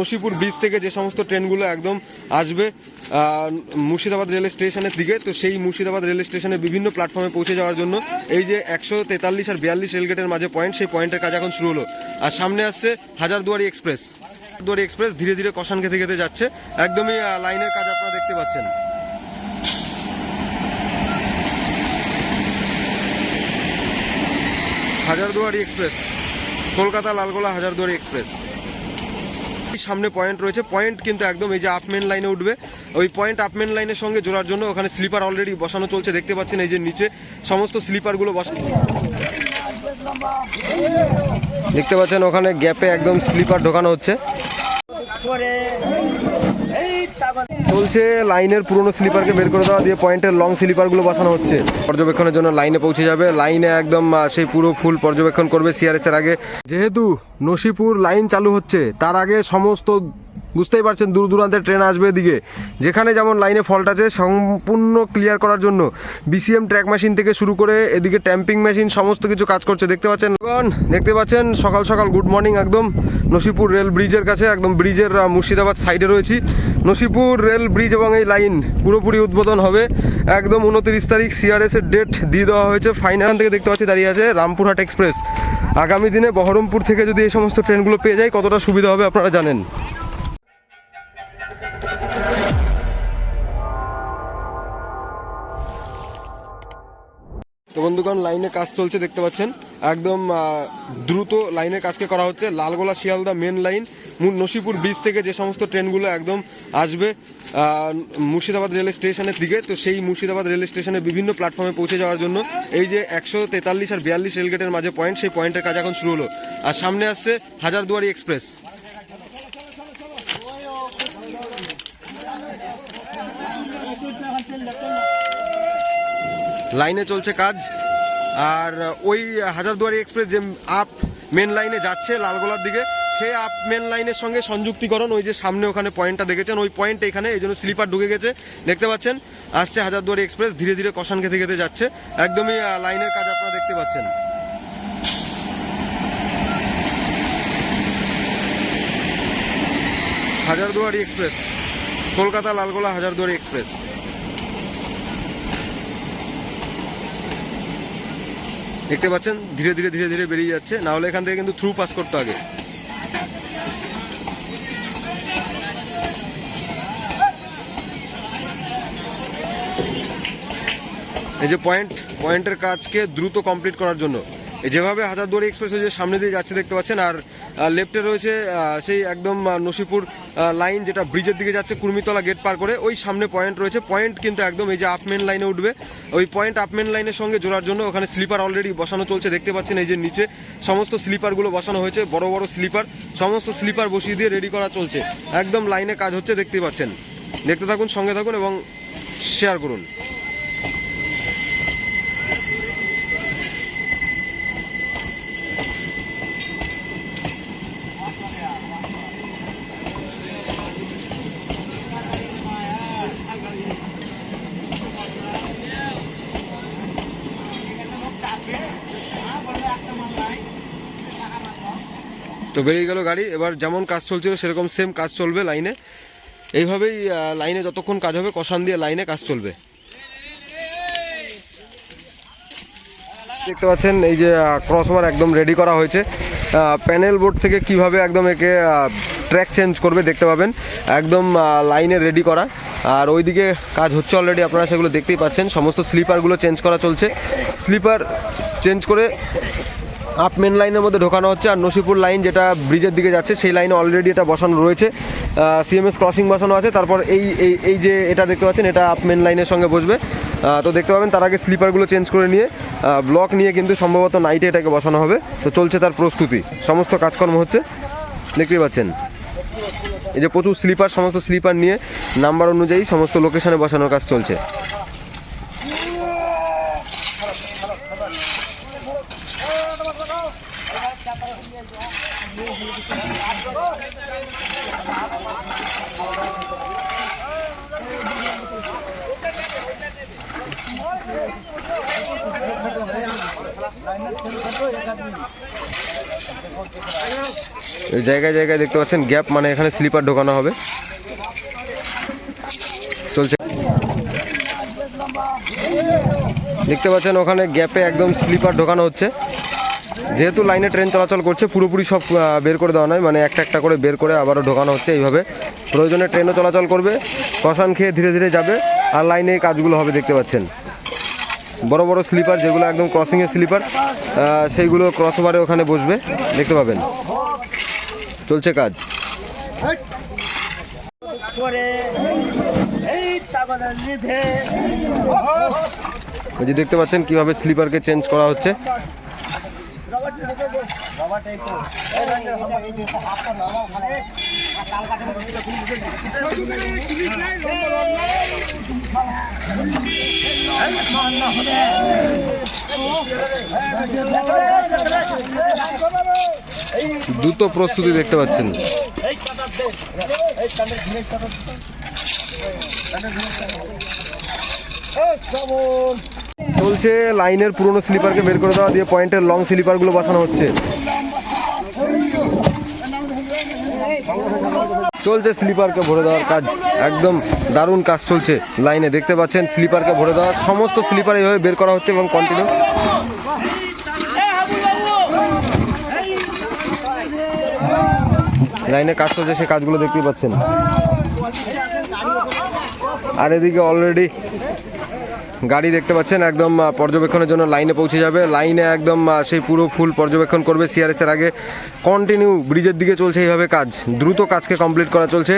Nasipur bridge থেকে যে সমস্ত ট্রেনগুলো একদম আসবে মুর্শিদাবাদ রেল স্টেশনের দিকে, তো সেই মুর্শিদাবাদ রেল স্টেশনের বিভিন্ন প্ল্যাটফর্মে পৌঁছে যাওয়ার জন্য এই যে একশো তেতাল্লিশ আর বিয়াল্লিশ রেলগেটের মাঝে পয়েন্ট সেই পয়েন্টের কাজ এখন শুরু হলো। আর সামনে আসছে হাজারদুয়ারি এক্সপ্রেস। হাজারদুয়ারি এক্সপ্রেস ধীরে ধীরে কষান খেতে খেতে যাচ্ছে। একদমই লাইনের কাজ আপনারা দেখতে পাচ্ছেন। Hazarduari express, Kolkata Lalgola Hazarduari express. সামনে পয়েন্ট রয়েছে। পয়েন্ট কিন্তু একদম এই যে আপমেন লাইনে উঠবে। ওই পয়েন্ট আপমেন লাইনের সঙ্গে জোড়ার জন্য ওখানে স্লিপার অলরেডি বসানো চলছে। দেখতে পাচ্ছেন এই যে নিচে সমস্ত স্লিপারগুলো বসানো দেখতে পাচ্ছেন ওখানে গ্যাপে একদম স্লিপার ঢোকানো হচ্ছে। চলছে লাইনের পুরনো স্লিপারকে বের করে দেওয়া দিয়ে পয়েন্টের লং স্লিপারগুলো বসানো হচ্ছে। পর্যবেক্ষণের জন্য লাইনে পৌঁছে যাবে। লাইনে একদম সেই পুরো ফুল পর্যবেক্ষণ করবে সিআরএস এর আগে। যেহেতু নসিপুর লাইন চালু হচ্ছে, তার আগে সমস্ত বুঝতেই পারছেন দূর দূরান্তের ট্রেন আসবে এদিকে। যেখানে যেমন লাইনে ফল্ট আছে, সম্পূর্ণ ক্লিয়ার করার জন্য বিসিএম ট্র্যাক মেশিন থেকে শুরু করে এদিকে ট্যাম্পিং মেশিন সমস্ত কিছু কাজ করছে, দেখতে পাচ্ছেন? দেখতে পাচ্ছেন, সকাল সকাল গুড মর্নিং একদম নসিপুর রেল ব্রিজের কাছে, একদম ব্রিজের মুর্শিদাবাদ সাইডে রয়েছি। নসিপুর রেল ব্রিজ এবং এই লাইন পুরোপুরি উদ্বোধন হবে একদম উনত্রিশ তারিখ সিআরএস এর ডেট দিয়ে দেওয়া হয়েছে। ফাইনাল থেকে দেখতে পাচ্ছি দাঁড়িয়ে আছে রামপুরহাট এক্সপ্রেস আগামী দিনে বহরমপুর থেকে যদি এই সমস্ত ট্রেনগুলো পেয়ে যায়, কতটা সুবিধা হবে আপনারা জানেন? তো বন্ধুগণ, লাইনে কাজ চলছে, দেখতে পাচ্ছেন। একদম দ্রুত লাইনের কাজকে করা হচ্ছে। Lalgola Sealdah main line Nasipur bridge থেকে যে সমস্ত ট্রেনগুলো একদম আসবে মুর্শিদাবাদ রেল স্টেশনের দিকে। তো সেই মুর্শিদাবাদ রেল স্টেশনের বিভিন্ন প্ল্যাটফর্মে পৌঁছে যাওয়ার জন্য এই যে একশো তেতাল্লিশ আর বিয়াল্লিশ রেলগেটের মাঝে পয়েন্ট সেই পয়েন্টের কাজ এখন শুরু হলো। আর সামনে আসছে হাজারদুয়ারি এক্সপ্রেস লাইনে চলছে কাজ। আর ওই হাজারদুয়ারি এক্সপ্রেস যে আপ মেন লাইনে যাচ্ছে লালগোলার দিকে সেই আপ মেন লাইনের সঙ্গে সংযুক্তিকরণ, ওই যে সামনে ওখানে পয়েন্টটা দেখেছেন, ওই পয়েন্ট এখানে, এই জন্য স্লিপার ঢুকে গেছে। দেখতে পাচ্ছেন, আসছে হাজারদুয়ারি এক্সপ্রেস, ধীরে ধীরে কষান খেতে খেতে যাচ্ছে। একদমই লাইনের কাজ আপনারা দেখতে পাচ্ছেন। Hazarduari express Kolkata Lalgola Hazarduari express. দেখতে পাচ্ছেন, ধীরে ধীরে ধীরে ধীরে বেরিয়ে যাচ্ছে। না হলে এখান থেকে কিন্তু থ্রু পাস করতে আগে এই যে পয়েন্ট পয়েন্টের কাজকে দ্রুত কমপ্লিট করার জন্য। যেভাবে হাজারদুয়ারি এক্সপ্রেস যে সামনে দিয়ে যাচ্ছে, দেখতে পাচ্ছেন, আর লেফটে রয়েছে সেই একদম নসিপুর লাইন যেটা ব্রিজের দিকে যাচ্ছে কুর্মিতলা গেট পার করে, ওই সামনে পয়েন্ট রয়েছে। পয়েন্ট কিন্তু একদম এই যে আপমেন লাইনে উঠবে। ওই পয়েন্ট আপমেন লাইনের সঙ্গে জোড়ার জন্য ওখানে স্লিপার অলরেডি বসানো চলছে। দেখতে পাচ্ছেন এই যে নিচে সমস্ত স্লিপারগুলো বসানো হয়েছে, বড় বড় স্লিপার সমস্ত স্লিপার বসিয়ে দিয়ে রেডি করা চলছে। একদম লাইনে কাজ হচ্ছে, দেখতে পাচ্ছেন। দেখতে থাকুন, সঙ্গে থাকুন এবং শেয়ার করুন। তো বেরিয়ে গেল গাড়ি। এবার যেমন কাজ চলছিল, সেরকম সেম কাজ চলবে লাইনে এইভাবেই লাইনে যতক্ষণ কাজ হবে, কষান দিয়ে লাইনে কাজ চলবে। দেখতে পাচ্ছেন, এই যে ক্রসওভার একদম রেডি করা হয়েছে। প্যানেল বোর্ড থেকে কীভাবে একদম একে ট্র্যাক চেঞ্জ করবে দেখতে পাবেন। একদম লাইনে রেডি করা। আর ওইদিকে কাজ হচ্ছে অলরেডি আপনারা সেগুলো দেখতেই পাচ্ছেন। সমস্ত স্লিপারগুলো চেঞ্জ করা চলছে। স্লিপার চেঞ্জ করে আপ মেন লাইনের মধ্যে ঢোকানো হচ্ছে আর নসিপুর লাইন যেটা ব্রিজের দিকে যাচ্ছে, সেই লাইনে অলরেডি এটা বসানো রয়েছে। সিএমএস ক্রসিং বসানো আছে। তারপর এই এই যে এটা দেখতে পাচ্ছেন, এটা আপ মেন লাইনের সঙ্গে বসবে। তো দেখতে পাবেন, তার আগে স্লিপারগুলো চেঞ্জ করে নিয়ে ব্লক নিয়ে কিন্তু সম্ভবত নাইটে এটাকে বসানো হবে। তো চলছে তার প্রস্তুতি। সমস্ত কাজকর্ম হচ্ছে। দেখতেই পাচ্ছেন। এই যে প্রচুর স্লিপার সমস্ত স্লিপার নিয়ে নাম্বার অনুযায়ী সমস্ত লোকেশনে বসানোর কাজ চলছে। জায়গায় জায়গায় দেখতে পাচ্ছেন গ্যাপ মানে এখানে স্লিপার ঢোকানো হবে। চলছে। দেখতে পাচ্ছেন ওখানে গ্যাপে একদম স্লিপার ঢোকানো হচ্ছে। যেহেতু লাইনে ট্রেন চলাচল করছে, পুরোপুরি সব বের করে দেওয়া নয় মানে একটা একটা করে বের করে আবারও ঢোকানো হচ্ছে এইভাবে। প্রয়োজনে ট্রেনও চলাচল করবে কষান খেয়ে ধীরে ধীরে যাবে, আর লাইনে কাজগুলো হবে, দেখতে পাচ্ছেন। বড় বড় স্লিপার যেগুলো একদম ক্রসিংয়ের স্লিপার সেইগুলো ক্রস ওভারে ওখানে বসবে, দেখতে পাবেন। চলছে কাজ। যে দেখতে পাচ্ছেন কীভাবে স্লিপারকে চেঞ্জ করা হচ্ছে। দ্রুত প্রস্তুতি দেখতে পাচ্ছেন চলছে লাইনের পুরনো স্লিপারকে বের করে দেওয়া দিয়ে পয়েন্টের লং স্লিপারগুলো বসানো হচ্ছে। চলছে স্লিপারকে ভরে দেওয়ার কাজ। একদম দারুণ কাজ চলছে লাইনে। দেখতে পাচ্ছেন, স্লিপারকে ভরে দেওয়া। সমস্ত স্লিপার এইভাবে বের করা হচ্ছে এবং কন্টিনিউ লাইনে কাজ চলছে, সে কাজগুলো দেখতেই পাচ্ছেন। আর এদিকে অলরেডি গাড়ি দেখতে পাচ্ছেন, একদম পর্যবেক্ষণের জন্য লাইনে পৌঁছে যাবে। লাইনে একদম সেই পুরো ফুল পর্যবেক্ষণ করবে সিআরএস এর আগে। কন্টিনিউ ব্রিজের দিকে চলছে এইভাবে কাজ। দ্রুত কাজকে কমপ্লিট করা চলছে।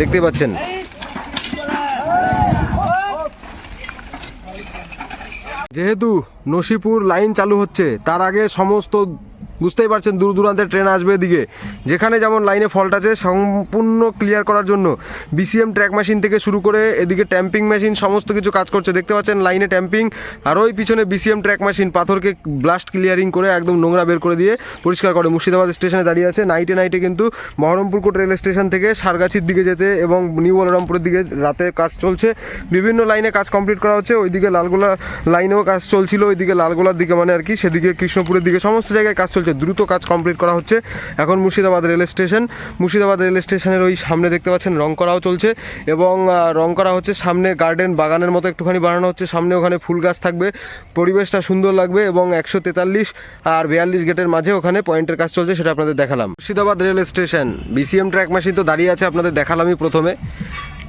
দেখতেই পাচ্ছেন। যেহেতু নসিপুর লাইন চালু হচ্ছে, তার আগে সমস্ত বুঝতেই পারছেন দূর দূরান্তের ট্রেন আসবে এদিকে। যেখানে যেমন লাইনে ফল্ট আছে, সম্পূর্ণ ক্লিয়ার করার জন্য বিসিএম ট্র্যাক মেশিন থেকে শুরু করে এদিকে ট্যাম্পিং মেশিন সমস্ত কিছু কাজ করছে। দেখতে পাচ্ছেন, লাইনে ট্যাম্পিং আর ওই পিছনে বিসিএম ট্র্যাক মেশিন পাথরকে ব্লাস্ট ক্লিয়ারিং করে একদম নোংরা বের করে দিয়ে পরিষ্কার করে। মুর্শিদাবাদ স্টেশনে দাঁড়িয়ে আছে। নাইটে নাইটে কিন্তু বহরমপুর কোট রেল স্টেশন থেকে সারগাছির দিকে যেতে এবং নিউ বলরামপুরের দিকে রাতে কাজ চলছে। বিভিন্ন লাইনে কাজ কমপ্লিট করা হচ্ছে। ওইদিকে লালগোলা লাইনেও কাজ চলছিল। ওইদিকে লালগোলার দিকে মানে আর কি, সেদিকে কৃষ্ণপুরের দিকে সমস্ত জায়গায় কাজ চলছে। দ্রুত কাজ কমপ্লিট করা হচ্ছে। এখন Murshidabad rail station. Murshidabad rail স্টেশনের ওই সামনে দেখতে পাচ্ছেন রং করাও চলছে এবং রং করা হচ্ছে সামনে গার্ডেন বাগানের মতো একটুখানি বানানো হচ্ছে। সামনে ওখানে ফুল গাছ থাকবে। পরিবেশটা সুন্দর লাগবে এবং একশো তেতাল্লিশ আর বিয়াল্লিশ গেটের মাঝে ওখানে পয়েন্টের কাজ চলছে সেটা আপনাদের দেখালাম। Murshidabad rail station, BCM track machine তো দাঁড়িয়ে আছে আপনাদের দেখালামই প্রথমে।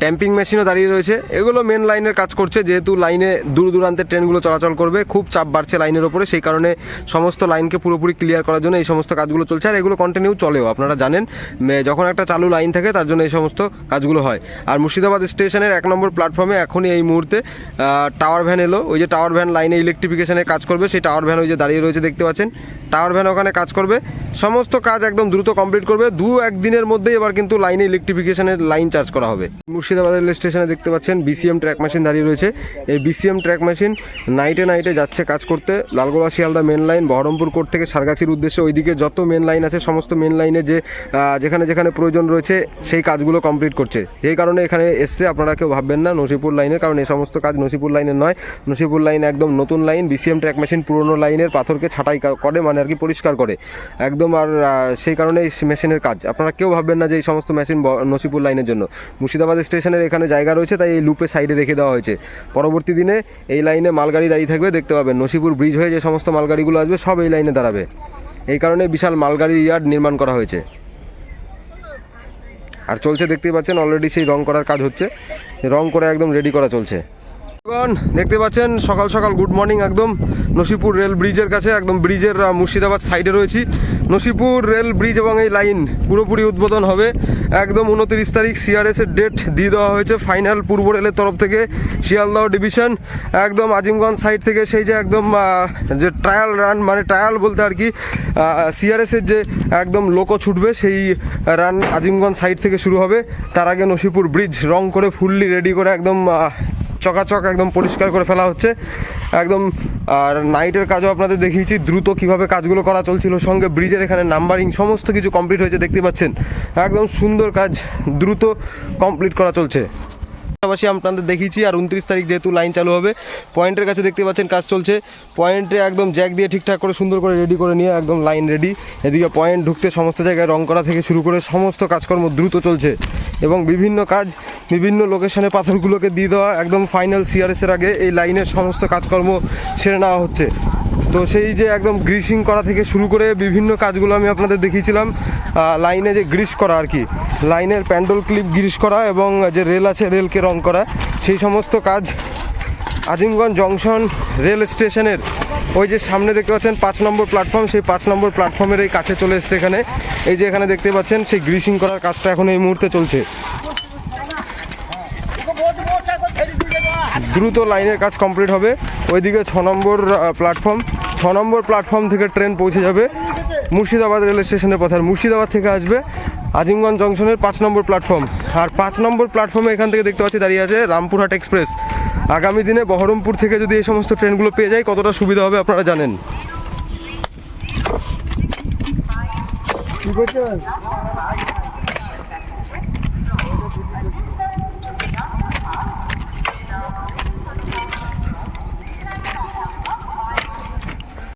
ট্যাম্পিং মেশিনও দাঁড়িয়ে রয়েছে। এগুলো মেন লাইনের কাজ করছে, যেহেতু লাইনে দূর দূরান্তের ট্রেনগুলো চলাচল করবে, খুব চাপ বাড়ছে লাইনের ওপরে, সেই কারণে সমস্ত লাইনকে পুরোপুরি ক্লিয়ার করার জন্য এই সমস্ত কাজগুলো চলছে। আর এগুলো কন্টিনিউ চলেও, আপনারা জানেন যখন একটা চালু লাইন থাকে, তার জন্য এই সমস্ত কাজগুলো হয়। আর মুর্শিদাবাদ স্টেশনের এক নম্বর প্ল্যাটফর্মে এখনই এই মুহূর্তে টাওয়ার ভ্যান এলো। ওই যে টাওয়ার ভ্যান লাইনে ইলেকট্রিফিকেশনে কাজ করবে, সেই টাওয়ার ভ্যান ওই যে দাঁড়িয়ে রয়েছে, দেখতে পাচ্ছেন। টাওয়ার ভ্যান ওখানে কাজ করবে। সমস্ত কাজ একদম দ্রুত কমপ্লিট করবে। দু একদিনের মধ্যেই এবার কিন্তু লাইনে ইলেকট্রিফিকেশনের লাইন চার্জ করা হবে। মুর্শিদাবাদ রেল স্টেশনে দেখতে পাচ্ছেন বিসিএম ট্র্যাক মেশিন দাঁড়িয়ে রয়েছে। এই বিসিএম ট্র্যাক মেশিন নাইটে নাইটে যাচ্ছে কাজ করতে। Lalgola Sealdah main line Berhampore court থেকে সারগাছির উদ্দেশ্যে ওইদিকে যত মেন লাইন আছে, সমস্ত মেন লাইনে যে যেখানে যেখানে প্রয়োজন রয়েছে, সেই কাজগুলো কমপ্লিট করছে। এই কারণে এখানে এসছে, আপনারা কেউ ভাববেন না নসিপুর লাইনের কারণ এই সমস্ত কাজ নসিপুর লাইনের নয়। নসিপুর লাইন একদম নতুন লাইন বিসিএম ট্র্যাক মেশিন পুরনো লাইনের পাথরকে ছাঁটাই করে মানে আর কি পরিষ্কার করে। একদম আর সেই কারণে এই মেশিনের কাজ। আপনারা কেউ ভাববেন না যে এই সমস্ত মেশিন নসিপুর লাইনের জন্য। মুর্শিদাবাদ স্টেশনের এখানে জায়গা রয়েছে, তাই এই লুপে সাইডে রেখে দেওয়া হয়েছে। পরবর্তী দিনে এই লাইনে মালগাড়ি দাঁড়িয়ে থাকবে, দেখতে পাবেন নসিপুর ব্রিজ হয়ে যে সমস্ত মালগাড়িগুলো আসবে, সব এই লাইনে দাঁড়াবে। এই কারণে বিশাল মালগাড়ির ইয়ার্ড নির্মাণ করা হয়েছে। আর চলছে, দেখতেই পাচ্ছেন অলরেডি সেই রং করার কাজ হচ্ছে। রং করে একদম রেডি করা চলছে। দেখতে পাচ্ছেন, সকাল সকাল গুড মর্নিং একদম। নসিপুর রেল ব্রিজের কাছে, একদম ব্রিজের মুর্শিদাবাদ সাইডে রয়েছি। নসিপুর রেল ব্রিজ এবং এই লাইন পুরোপুরি উদ্বোধন হবে। একদম উনত্রিশ তারিখ সিআরএস এর ডেট দিয়ে দেওয়া হয়েছে ফাইনাল পূর্ব রেলের তরফ থেকে, শিয়ালদহ ডিভিশন একদম আজিমগঞ্জ সাইড থেকে সেই যে একদম যে ট্রায়াল রান মানে ট্রায়াল বলতে আর কি সিআরএস এর যে একদম লোকো ছুটবে, সেই রান আজিমগঞ্জ সাইড থেকে শুরু হবে। তার আগে নসিপুর ব্রিজ রং করে ফুললি রেডি করে একদম চকাচক একদম পরিষ্কার করে ফেলা হচ্ছে। একদম, আর নাইটের কাজও আপনাদের দেখিয়েছি, দ্রুত কীভাবে কাজগুলো করা চলছিল, সঙ্গে ব্রিজের এখানে নাম্বারিং, সমস্ত কিছু কমপ্লিট হয়েছে, দেখতে পাচ্ছেন। একদম সুন্দর কাজ, দ্রুত কমপ্লিট করা চলছে। পাশাপাশি আপনাদের দেখিয়েছি, আর উনত্রিশ তারিখ যেহেতু লাইন চালু হবে, পয়েন্টের কাছে দেখতে পাচ্ছেন কাজ চলছে। পয়েন্টে একদম জ্যাক দিয়ে ঠিকঠাক করে সুন্দর করে রেডি করে নিয়ে একদম লাইন রেডি এদিকে পয়েন্ট ঢুকতে সমস্ত জায়গায় রং করা থেকে শুরু করে সমস্ত কাজকর্ম দ্রুত চলছে। এবং বিভিন্ন কাজ, বিভিন্ন লোকেশনে পাথরগুলোকে দিয়ে দেওয়া, একদম ফাইনাল সিআরএসের আগে এই লাইনের সমস্ত কাজকর্ম সেরে নেওয়া হচ্ছে। তো সেই যে একদম গ্রিসিং করা থেকে শুরু করে বিভিন্ন কাজগুলো আমি আপনাদের দেখিয়েছিলাম লাইনে যে গ্রিস করা আর কি লাইনের প্যান্ডল ক্লিপ গ্রিস করা এবং যে রেল আছে রেলকে রং করা, সেই সমস্ত কাজ আজিমগঞ্জ জংশন রেল স্টেশনের ওই যে সামনে দেখতে পাচ্ছেন পাঁচ নম্বর প্ল্যাটফর্ম সেই পাঁচ নম্বর প্ল্যাটফর্মের এই কাছে চলে এসছে এখানে। এই যে এখানে দেখতে পাচ্ছেন, সেই গ্রিসিং করার কাজটা এখন এই মুহূর্তে চলছে। দ্রুত লাইনের কাজ কমপ্লিট হবে। ওইদিকে ছ নম্বর প্ল্যাটফর্ম ছ নম্বর প্ল্যাটফর্ম থেকে ট্রেন পৌঁছে যাবে। মুর্শিদাবাদ রেল স্টেশনের পথে, আর মুর্শিদাবাদ থেকে আসবে আজিমগঞ্জ জংশনের পাঁচ নম্বর প্ল্যাটফর্ম আর পাঁচ নম্বর প্ল্যাটফর্মে এখান থেকে দেখতে পাচ্ছি দাঁড়িয়ে আছে রামপুরহাট এক্সপ্রেস আগামী দিনে বহরমপুর থেকে যদি এই সমস্ত ট্রেনগুলো পেয়ে যায়, কতটা সুবিধা হবে আপনারা জানেন?